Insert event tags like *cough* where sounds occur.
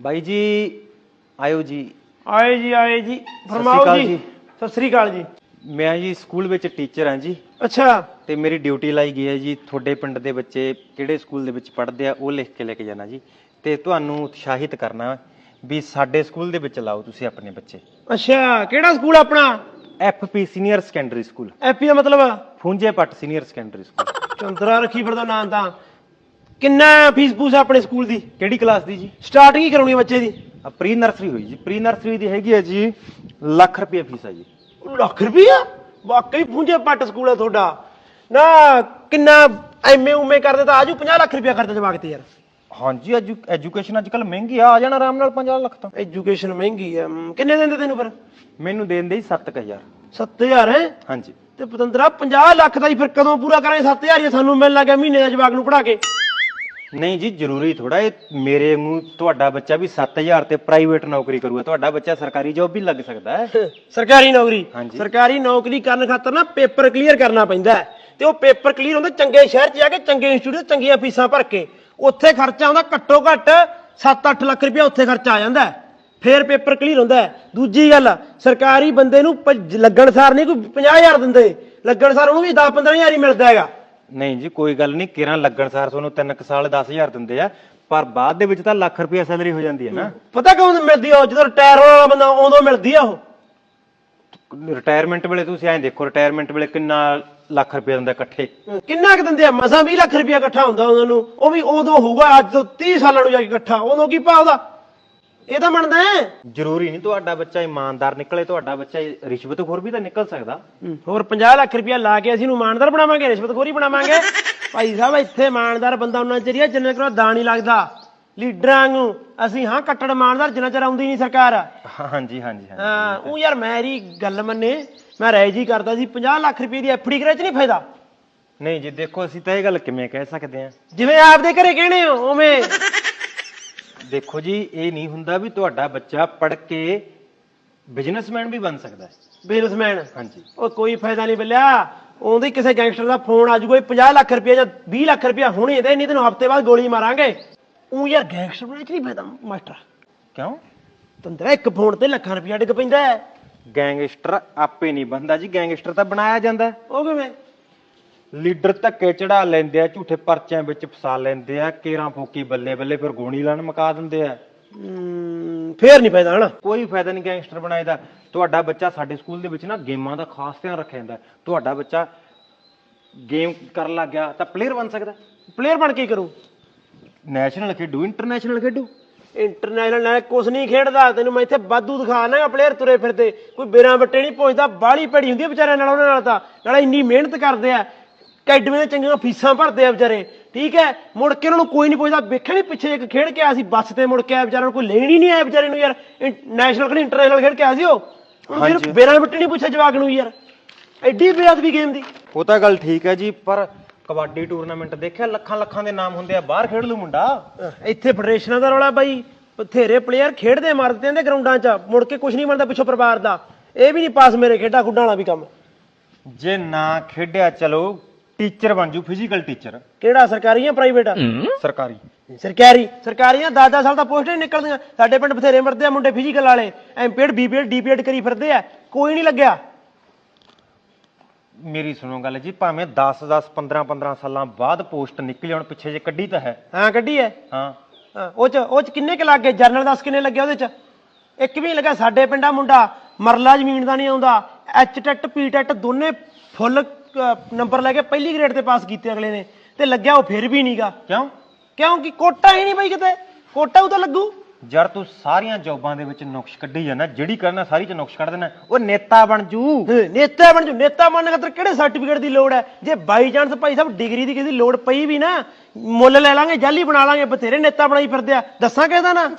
ਬਾਈ ਜੀ ਆਇਓ ਜੀ। ਆਏ ਜੀ ਆਏ ਜੀ। ਫਰਮਾਓ ਅਕਾਲ ਜੀ। ਜੀ। ਸਤਿ ਸ੍ਰੀ ਅਕਾਲ ਜੀ। ਮੈਂ ਜੀ ਸਕੂਲ ਵਿੱਚ ਟੀਚਰ ਹਾਂ ਜੀ। ਅੱਛਾ। ਤੇ ਮੇਰੀ ਡਿਊਟੀ ਲਾਈ ਗਈ ਹੈ ਜੀ। ਤੁਹਾਡੇ ਪਿੰਡ ਦੇ ਬੱਚੇ ਕਿਹੜੇ ਸਕੂਲ ਦੇ ਵਿੱਚ ਪੜ੍ਹਦੇ ਆ ਉਹ ਲਿਖ ਕੇ ਲੈ ਕੇ ਜਾਣਾ ਜੀ। ਤੇ ਤੁਹਾਨੂੰ ਉਤਸ਼ਾਹਿਤ ਕਰਨਾ ਵੀ ਸਾਡੇ ਸਕੂਲ ਦੇ ਵਿੱਚ ਲਾਓ ਤੁਸੀਂ ਆਪਣੇ ਬੱਚੇ। ਅੱਛਾ ਕਿਹੜਾ ਸਕੂਲ ਆਪਣਾ? FP senior secondary school. AP ਦਾ ਮਤਲਬ? ਫੁੰਜੇ ਪੱਟ ਸੀਨੀਅਰ ਸੈਕੰਡਰੀ ਸਕੂਲ। ਚੰਦਰਾ ਰੱਖੀ ਫਿਰਦਾ ਨਾਂ ਤਾਂ। ਕਿੰਨਾ ਫੀਸ ਪੂਸ ਆ ਆਪਣੇ ਸਕੂਲ ਦੀ? ਕਿਹੜੀ ਕਲਾਸ ਦੀ ਜੀ? ਸਟਾਰਟਿੰਗ ਹੀ ਕਰਾਉਣੀ ਬੱਚੇ ਦੀ। ਪ੍ਰੀ ਨਰਸਰੀ ਹੋਈ ਜੀ। ਪ੍ਰੀ ਨਰਸਰੀ ਦੀ ਹੈਗੀ ਹੈ ਜੀ ਲੱਖ ਰੁਪਏ ਫੀਸ ਹੈ ਜੀ। ਲੱਖ ਰੁਪਈਆ? ਵਾਕਈ ਪੁੰਜੇ ਪੱਟ ਸਕੂਲ ਹੈ ਤੁਹਾਡਾ। ਨਾ ਕਿੰਨਾ ਐਮਏ ਉਮੇ ਕਰਦੇ ਤਾਂ ਆਜੂ 50 ਲੱਖ ਰੁਪਇਆ ਖਰਚਾ ਜਵਾਕ ਤੇ ਯਾਰ। ਹਾਂਜੀ ਐਜੂਕੇਸ਼ਨ ਅੱਜ ਕੱਲ ਮਹਿੰਗੀ ਆ ਆ ਜਾਣਾ ਆਰਾਮ ਨਾਲ 50 ਲੱਖ ਤਾਂ। ਐਜੂਕੇਸ਼ਨ ਮਹਿੰਗੀ ਹਮ, ਕਿੰਨੇ ਦਿੰਦੇ ਤੈਨੂੰ ਫਿਰ? ਮੈਨੂੰ ਦੇਣ ਦੇ ਜੀ 7000 7000 ਹੈ? ਹਾਂਜੀ। ਤੇ ਪਤੰਦਰਾ 50 ਲੱਖ ਦਾ ਹੀ ਫਿਰ ਕਦੋਂ ਪੂਰਾ ਕਰਾਂਗੇ? 7000 ਹੀ ਸਾਨੂੰ ਮਿਲਣ ਲੱਗਾ ਮਹੀਨੇ ਦਾ ਜਵਾਕ ਨੂੰ ਪੜਾ ਕੇ। ਨਹੀਂ ਜੀ ਜ਼ਰੂਰੀ ਥੋੜਾ ਇਹ ਮੇਰੇ ਨੂੰ ਤੁਹਾਡਾ ਬੱਚਾ ਵੀ 7000 ਤੇ ਪ੍ਰਾਈਵੇਟ ਨੌਕਰੀ ਕਰੂਗਾ ਤੁਹਾਡਾ ਬੱਚਾ ਸਰਕਾਰੀ ਜੌਬ ਵੀ ਲੱਗ ਸਕਦਾ ਹੈ *laughs* ਸਰਕਾਰੀ ਨੌਕਰੀ ਹਾਂਜੀ। ਸਰਕਾਰੀ ਨੌਕਰੀ ਕਰਨ ਖਾਤਰ ਨਾ ਪੇਪਰ ਕਲੀਅਰ ਕਰਨਾ ਪੈਂਦਾ ਹੈ। ਤੇ ਉਹ ਪੇਪਰ ਕਲੀਅਰ ਹੁੰਦਾ ਚੰਗੇ ਸ਼ਹਿਰ 'ਚ ਜਾ ਕੇ ਚੰਗੇ ਇੰਸਟੀਚਿਊਟ ਚੰਗੀਆਂ ਫੀਸਾਂ ਭਰ ਕੇ ਉੱਥੇ ਖਰਚਾ ਆਉਂਦਾ ਘੱਟੋ ਘੱਟ 7-8 ਲੱਖ ਰੁਪਇਆ ਉੱਥੇ ਖਰਚਾ ਆ ਜਾਂਦਾ ਹੈ। ਫੇਰ ਪੇਪਰ ਕਲੀਅਰ ਹੁੰਦਾ ਹੈ। ਦੂਜੀ ਗੱਲ ਸਰਕਾਰੀ ਬੰਦੇ ਨੂੰ ਪ- ਲੱਗਣ ਸਾਰ ਨਹੀਂ ਕੋਈ 50000 ਦਿੰਦੇ ਲੱਗਣ ਸਾਰ ਉਹਨੂੰ ਵੀ 10-15000 ਹੀ ਮਿਲਦਾ ਹੈਗਾ ਨਹੀਂ ਜੀ ਕੋਈ ਗੱਲ ਨਹੀਂ ਕਿਰਾਂ ਲੱਗਣ ਸਾਰ ਤੁਹਾਨੂੰ 3 ਸਾਲ 10000 ਦਿੰਦੇ ਆ ਪਰ ਬਾਅਦ ਦੇ ਵਿੱਚ ਤਾਂ ਲੱਖ ਰੁਪਏ ਸੈਲਰੀ ਹੋ ਜਾਂਦੀ ਹੈ ਨਾ। ਪਤਾ ਕਦੋਂ ਮਿਲਦੀ ਆ ਉਹ ਜਦੋਂ ਰਿਟਾਇਰ ਹੋਣ ਵਾਲਾ ਬੰਦਾ ਉਦੋਂ ਮਿਲਦੀ ਆ ਉਹ? ਰਿਟਾਇਰਮੈਂਟ ਵੇਲੇ ਤੁਸੀਂ ਐਂ ਦੇਖੋ ਰਿਟਾਇਰਮੈਂਟ ਵੇਲੇ ਕਿੰਨਾ ਲੱਖ ਰੁਪਏ ਦਿੰਦਾ ਇਕੱਠੇ। ਕਿੰਨਾ ਕੁ ਦਿੰਦੇ ਆ? ਮਸਾਂ 20 ਲੱਖ ਰੁਪਇਆ ਇਕੱਠਾ ਹੁੰਦਾ ਉਹਨਾਂ ਨੂੰ ਉਹ ਵੀ ਉਦੋਂ ਹੋਊਗਾ ਅੱਜ ਤੋਂ 30 ਸਾਲਾਂ ਨੂੰ ਜਾ ਕੇ ਇਕੱਠਾ ਉਦੋਂ ਕੀ ਭਾਅ ਉਹਦਾ? ਇਹ ਤਾਂ ਬਣਦਾ ਹੈ। ਜ਼ਰੂਰੀ ਨਹੀਂ ਤੁਹਾਡਾ ਬੱਚਾ ਇਮਾਨਦਾਰ ਨਿਕਲੇ ਤੁਹਾਡਾ ਬੱਚਾ ਰਿਸ਼ਵਤਖੋਰ ਵੀ ਤਾਂ ਨਿਕਲ ਸਕਦਾ। ਹੋਰ 50 ਲੱਖ ਰੁਪਇਆ ਲਾ ਕੇ ਅਸੀਂ ਨੂੰ ਇਮਾਨਦਾਰ ਬਣਾਵਾਂਗੇ ਰਿਸ਼ਵਤਖੋਰੀ ਬਣਾਵਾਂਗੇ। ਭਾਈ ਸਾਹਿਬ ਇੱਥੇ ਇਮਾਨਦਾਰ ਬੰਦਾ ਉਹਨਾਂ ਚਿਰ ਹੀ ਆ ਜਿੰਨਾ ਚਿਰ ਨਹੀਂ ਲੱਗਦਾ। ਲੀਡਰਾਂ ਨੂੰ ਅਸੀਂ ਹਾਂ ਕੱਟੜ ਇਮਾਨਦਾਰ ਜਿੰਨਾ ਚਿਰ ਆਉਂਦੀ ਨਹੀਂ ਸਰਕਾਰ। ਹਾਂਜੀ ਹਾਂਜੀ ਹਾਂਜੀ। ਹਾਂ ਉਹ ਯਾਰ ਮੇਰੀ ਗੱਲ ਮੰਨੇ ਮੈਂ ਰਾਏ ਜੀ ਕਰਦਾ ਸੀ 50 ਲੱਖ ਰੁਪਏ ਦੀ ਐਫਡੀ ਕਰੇ ਚ ਨਹੀਂ ਫਾਇਦਾ। ਨਹੀਂ ਜੀ ਦੇਖੋ ਅਸੀਂ ਤਾਂ ਇਹ ਗੱਲ ਕਿਵੇਂ ਕਹਿ ਸਕਦੇ ਹਾਂ। ਜਿਵੇਂ ਆਪਦੇ ਘਰੇ ਕਹਿਣੇ ਹੋ ਉਵੇਂ। ਦੇਖੋ ਜੀ ਇਹ ਨਹੀਂ ਹੁੰਦਾ ਵੀ ਤੁਹਾਡਾ ਬੱਚਾ ਪੜ੍ਹ ਕੇ ਬਿਜ਼ਨਸਮੈਨ ਵੀ ਬਣ ਸਕਦਾ ਹੈ। ਬਿਜ਼ਨਸਮੈਨ ਹਾਂਜੀ। ਉਹ ਕੋਈ ਫਾਇਦਾ ਨਹੀਂ ਬਿੱਲਿਆ। ਉਹਦੇ ਕਿਸੇ ਗੈਂਗਸਟਰ ਦਾ ਫੋਨ ਆ ਜਾਊਗਾ 50 ਲੱਖ ਰੁਪਏ ਜਾਂ 20 ਲੱਖ ਰੁਪਏ ਹੁਣੇ ਦੇ ਨਹੀਂ ਤੈਨੂੰ ਹਫ਼ਤੇ ਬਾਅਦ ਗੋਲੀ ਮਾਰਾਂਗੇ। ਉਹ ਯਾਰ ਗੈਂਗਸਟਰ ਬਣੇ ਚ ਨਹੀਂ ਫਾਇਦਾ ਮਾਸਟਰ। ਕਿਉਂ? ਤੰਦਰਾ ਇੱਕ ਫੋਨ ਤੇ ਲੱਖਾਂ ਰੁਪਇਆ ਡਿੱਗ ਪੈਂਦਾ ਹੈ। ਗੈਂਗਸਟਰ ਆਪੇ ਨਹੀਂ ਬਣਦਾ ਜੀ ਗੈਂਗਸਟਰ ਤਾਂ ਬਣਾਇਆ ਜਾਂਦਾ। ਉਹ ਕਿਵੇਂ? ਲੀਡਰ ਧੱਕੇ ਚੜਾ ਲੈਂਦੇ ਆ ਝੂਠੇ ਪਰਚਿਆਂ ਵਿੱਚ ਫਸਾ ਲੈਂਦੇ ਆ ਕੇਰਾਂ ਫੋਕੀ ਬੱਲੇ ਬੱਲੇ ਫਿਰ ਗੋਣੀ ਲਾਣ ਮੁਕਾ ਦਿੰਦੇ ਆ। ਹਮ, ਫੇਰ ਨਹੀਂ ਫਾਇਦਾ ਹਨਾ? ਕੋਈ ਫਾਇਦਾ ਨਹੀਂ ਗੈਂਗਸਟਰ ਬਣਾਏ ਦਾ। ਤੁਹਾਡਾ ਬੱਚਾ ਸਾਡੇ ਸਕੂਲ ਦੇ ਵਿੱਚ ਨਾ ਗੇਮਾਂ ਦਾ ਖਾਸ ਧਿਆਨ ਰੱਖਿਆ ਜਾਂਦਾ। ਹੈ। ਤੁਹਾਡਾ ਬੱਚਾ ਗੇਮ ਕਰਨ ਲੱਗ ਗਿਆ ਤਾਂ ਪਲੇਅਰ ਬਣ ਸਕਦਾ। ਪਲੇਅਰ ਬਣ ਕੇ ਕਰੂ। ਨੈਸ਼ਨਲ ਖੇਡੂ ਇੰਟਰਨੈਸ਼ਨਲ ਖੇਡੂ। ਇੰਟਰਨੈਸ਼ਨਲ ਨਾਲ ਕੁਛ ਨਹੀਂ ਖੇਡਦਾ। ਤੈਨੂੰ ਮੈਂ ਇੱਥੇ ਵਾਧੂ ਦਿਖਾਣਾ ਪਲੇਅਰ ਤੁਰੇ ਫਿਰਦੇ। ਕੋਈ ਬਿਰਾਂ ਬੱਟੇ ਨਹੀਂ ਪਹੁੰਚਦਾ ਬਾਹਲੀ ਭੜੀ ਹੁੰਦੀ ਵਿਚਾਰਿਆਂ ਨਾਲ ਉਹਨਾਂ ਨਾਲ ਤਾਂ। ਨਾਲੇ ਇੰਨੀ ਮਿਹਨਤ ਕਰਦੇ ਆ। ਅਕੈਡਮੀ ਦੇ ਚੰਗੀਆਂ ਫੀਸਾਂ ਭਰਦੇ ਆ ਵਿਚਾਰੇ। ਠੀਕ ਹੈ? ਮੁੜ ਕੇ ਉਹਨਾਂ ਨੂੰ ਕੋਈ ਨਹੀਂ ਪੁੱਛਦਾ। ਵੇਖਿਆ ਨਹੀਂ ਪਿੱਛੇ ਇੱਕ ਖੇਡ ਕੇ ਆਇਆ ਸੀ ਬੱਸ ਤੇ ਮੁੜ ਕੇ ਆਇਆ ਵਿਚਾਰਿਆਂ ਨੂੰ ਕੋਈ ਲੈਣ ਹੀ ਨਹੀਂ ਆਇਆ ਵਿਚਾਰੇ ਨੂੰ ਯਾਰ। ਨੈਸ਼ਨਲ ਖੇਡ ਇੰਟਰਨੈਸ਼ਨਲ ਖੇਡ ਕੇ ਆਇਆ ਸੀ ਉਹ। ਉਹਨੂੰ। ਸਿਰਫ ਬਿਰਾਂ ਬੱਟੇ ਨਹੀਂ ਪੁੱਛਿਆ ਜਵਾਕ ਨੂੰ ਯਾਰ। ਐਡੀ ਬੇਅਦਬੀ ਗੇਮ ਦੀ। ਉਹ ਤਾਂ ਗੱਲ ਠੀਕ ਹੈ ਜੀ ਪਰ ਕਬੱਡੀ ਟੂਰਨਾਮੈਂਟ ਦੇਖਿਆ ਲੱਖਾਂ ਲੱਖਾਂ ਦੇ ਨਾਮ ਹੁੰਦੇ ਆ। ਬਾਹਰ ਖੇਡ ਲੂ ਮੁੰਡਾ। ਇੱਥੇ ਫੈਡਰੇਸ਼ਨਾਂ ਦਾ ਰੌਲਾ ਬਾਈ। ਬਥੇਰੇ ਪਲੇਅਰ ਖੇਡਦੇ ਮਾਰ ਦਿੰਦੇ ਗਰਾਊਂਡਾਂ 'ਚ। ਮੁੜ ਕੇ ਕੁਝ ਨਹੀਂ ਬਣਦਾ ਪਿੱਛੋਂ ਪਰਿਵਾਰ ਦਾ। ਇਹ ਵੀ ਨਹੀਂ ਪਾਸ ਮੇਰੇ ਖੇਡਾਂ ਖੁੱਡਾਂ ਵਾਲਾ ਵੀ ਕੰਮ। ਜੇ ਨਾ ਖੇਡਿਆ ਚਲੋ ਟੀਚਰ ਬਣ ਜੂ ਫਿਜ਼ੀਕਲ ਟੀਚਰ ਕਿਹੜਾ ਸਰਕਾਰੀ ਜਾਂ ਪ੍ਰਾਈਵੇਟ ਆ? ਸਰਕਾਰੀ। ਸਰਕਾਰੀ। ਸਰਕਾਰੀਆਂ 10-10 ਸਾਲ ਦਾ ਪੋਸਟਾਂ ਹੀ ਨਿਕਲਦੀਆਂ। ਸਾਡੇ ਪਿੰਡ ਬਥੇਰੇ ਮਰਦੇ ਆ ਮੁੰਡੇ ਫਿਜ਼ੀਕਲ ਵਾਲੇ। ਐਮਪੀਐਡ ਬੀਪੀਐਡ ਡੀਪੀਐਡ ਕਰੀ ਫਿਰਦੇ ਆ। ਕੋਈ ਨਹੀਂ ਲੱਗਿਆ। ਮੇਰੀ ਸੁਣੋ ਗੱਲ ਜੀ ਭਾਵੇਂ 10 10 15 15 ਸਾਲਾਂ ਬਾਅਦ ਪੋਸਟ ਨਿਕਲ ਜਾਣ ਪਿੱਛੇ ਜੇ ਕੱਢੀ ਤਾਂ ਹੈ। ਹਾਂ ਕੱਢੀ ਐ ਹਾਂ। ਹਾਂ, ਉਹ ਚ ਉਹ ਚ ਕਿੰਨੇ ਕ ਲੱਗ ਗਏ? ਜਰਨਲ ਦੱਸ ਕਿੰਨੇ ਲੱਗੇ ਉਹਦੇ ਚ? ਇੱਕ ਵੀ ਨਹੀਂ ਲੱਗਾ। ਸਾਡੇ ਪਿੰਡਾ ਮੁੰਡਾ ਮਰਲਾ ਜ਼ਮੀਨ ਦਾ ਨਹੀਂ ਆਉਂਦਾ। ਐਚ ਟੈਟ ਪੀ ਟੈਟ ਦੋਨੇ ਫੁੱਲ ਨੰਬਰ ਲੈ ਕੇ ਪਹਿਲੀ ਗ੍ਰੇਡ ਤੇ ਪਾਸ ਕੀਤੇ ਅਗਲੇ ਨੇ ਤੇ ਲੱਗਿਆ ਉਹ ਫਿਰ ਵੀ ਨਹੀਂਗਾ ਕਿਉਂ? ਕਿਉਂਕਿ ਕੋਟਾ ਹੀ ਨਹੀਂ ਬਈ ਕਿਤੇ। ਕੋਟਾ ਉਹ ਤਾਂ ਲੱਗੂ। ਯਾਰ ਤੂੰ ਸਾਰੀਆਂ ਜੌਬਾਂ ਦੇ ਵਿੱਚ ਨੁਕਸ ਕੱਢੀ ਜਾਂਦਾ ਜਿਹੜੀ ਕਰਨਾ ਸਾਰੀ ਚ ਨੁਕਸ ਕੱਢ ਦੇਣਾ। ਉਹ ਨੇਤਾ ਬਣ ਜੂ। ਨੇਤਾ ਬਣ ਜੂ। ਨੇਤਾ ਬਣਨ ਖਾਤਰ ਕਿਹੜੇ ਸਰਟੀਫਿਕੇਟ ਦੀ ਲੋੜ ਹੈ? ਜੇ by chance Bhai Sahib degree ਦੀ ਕਿਸੇ ਲੋੜ ਪਈ ਵੀ ਨਾ ਮੁੱਲ ਲੈ ਲਾਂਗੇ ਜਾਲੀ ਬਣਾ ਲਾਂਗੇ ਬਥੇਰੇ ਨੇਤਾ ਬਣਾਈ ਫਿਰਦੇ ਆ। ਦੱਸਾਂ ਕਿਹਦਾ ਨਾ?